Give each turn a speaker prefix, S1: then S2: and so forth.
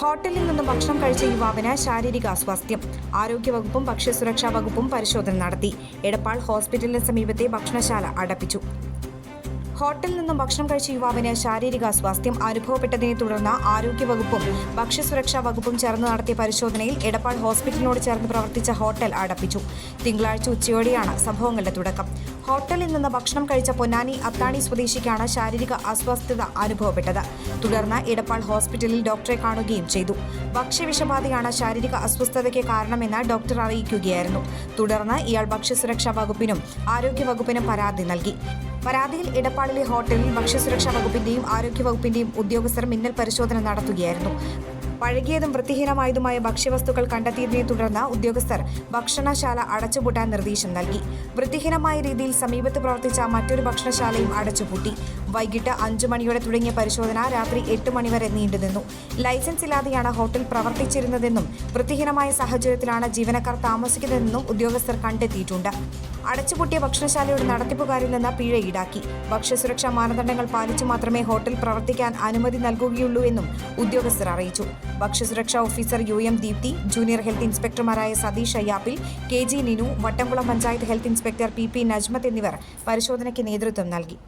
S1: ഹോട്ടലിൽ നിന്ന് ഭക്ഷണം കഴിച്ച യുവാവിന് ശാരീരിക അസ്വാസ്ഥ്യം. ആരോഗ്യവകുപ്പും ഭക്ഷ്യസുരക്ഷാ വകുപ്പും പരിശോധന നടത്തി. എടപ്പാൾ ഹോസ്പിറ്റലിന് സമീപത്തെ ഭക്ഷണശാല അടപ്പിച്ചു. ഹോട്ടലിൽ നിന്നും ഭക്ഷണം കഴിച്ച യുവാവിന് ശാരീരിക അസ്വാസ്ഥ്യം. അനുഭവപ്പെട്ടതിനെ തുടർന്ന് ആരോഗ്യവകുപ്പും ഭക്ഷ്യസുരക്ഷാ വകുപ്പും ചേർന്ന് നടത്തിയ പരിശോധനയിൽ എടപ്പാൾ ഹോസ്പിറ്റലിനോട് ചേർന്ന് പ്രവർത്തിച്ച ഹോട്ടൽ അടപ്പിച്ചു. തിങ്കളാഴ്ച ഉച്ചയോടെയാണ് സംഭവങ്ങളുടെ തുടക്കം. ഹോട്ടലിൽ നിന്ന് ഭക്ഷണം കഴിച്ച പൊന്നാനി അത്താണി സ്വദേശിക്കാണ് ശാരീരിക അസ്വസ്ഥത അനുഭവപ്പെട്ടത്. തുടർന്ന് ഇടപ്പാൾ ഹോസ്പിറ്റലിൽ ഡോക്ടറെ കാണുകയും ചെയ്തു. ഭക്ഷ്യവിഷബാധയാണ് ശാരീരിക അസ്വസ്ഥതയ്ക്ക് കാരണമെന്ന് ഡോക്ടർ അറിയിക്കുകയായിരുന്നു. തുടർന്ന് ഇയാൾ ഭക്ഷ്യസുരക്ഷാ വകുപ്പിനും ആരോഗ്യ വകുപ്പിനും പരാതി നൽകി. പരാതിയിൽ ഇടപ്പാളിലെ ഹോട്ടലിൽ ഭക്ഷ്യസുരക്ഷാ വകുപ്പിന്റെയും ആരോഗ്യ വകുപ്പിന്റെയും ഉദ്യോഗസ്ഥർ മിന്നൽ പരിശോധന നടത്തുകയായിരുന്നു. പഴകിയതും വൃത്തിഹീനമായതുമായ ഭക്ഷ്യവസ്തുക്കൾ കണ്ടെത്തിയതിനെ തുടർന്ന് ഉദ്യോഗസ്ഥർ ഭക്ഷണശാല അടച്ചുപൂട്ടാൻ നിർദ്ദേശം നൽകി. വൃത്തിഹീനമായ രീതിയിൽ സമീപത്ത് പ്രവർത്തിച്ച മറ്റൊരു ഭക്ഷണശാലയും അടച്ചുപൂട്ടി. വൈകിട്ട് അഞ്ചു മണിയോടെ തുടങ്ങിയ പരിശോധന രാത്രി എട്ട് മണിവരെ നീണ്ടുനിന്നു. ലൈസൻസ് ഇല്ലാതെയാണ് ഹോട്ടൽ പ്രവർത്തിച്ചിരുന്നതെന്നും വൃത്തിഹീനമായ സാഹചര്യത്തിലാണ് ജീവനക്കാർ താമസിക്കുന്നതെന്നും ഉദ്യോഗസ്ഥർ കണ്ടെത്തിയിട്ടുണ്ട്. അടച്ചുപൂട്ടിയ ഭക്ഷണശാലയുടെ നടത്തിപ്പുകാരിൽ നിന്ന് പിഴ ഈടാക്കി. ഭക്ഷ്യസുരക്ഷാ മാനദണ്ഡങ്ങൾ പാലിച്ചു മാത്രമേ ഹോട്ടൽ പ്രവർത്തിക്കാൻ അനുമതി നൽകുകയുള്ളൂ എന്നും ഉദ്യോഗസ്ഥർ അറിയിച്ചു. ഭക്ഷ്യസുരക്ഷാ officer U M Deepthi junior health ഇൻസ്പെക്ടർമാരായ Satheesh Ayyappil K G Ninu Vattamkulam panchayat health inspector P P Najmath എന്നിവർ പരിശോധനയ്ക്ക് നേതൃത്വം നൽകി.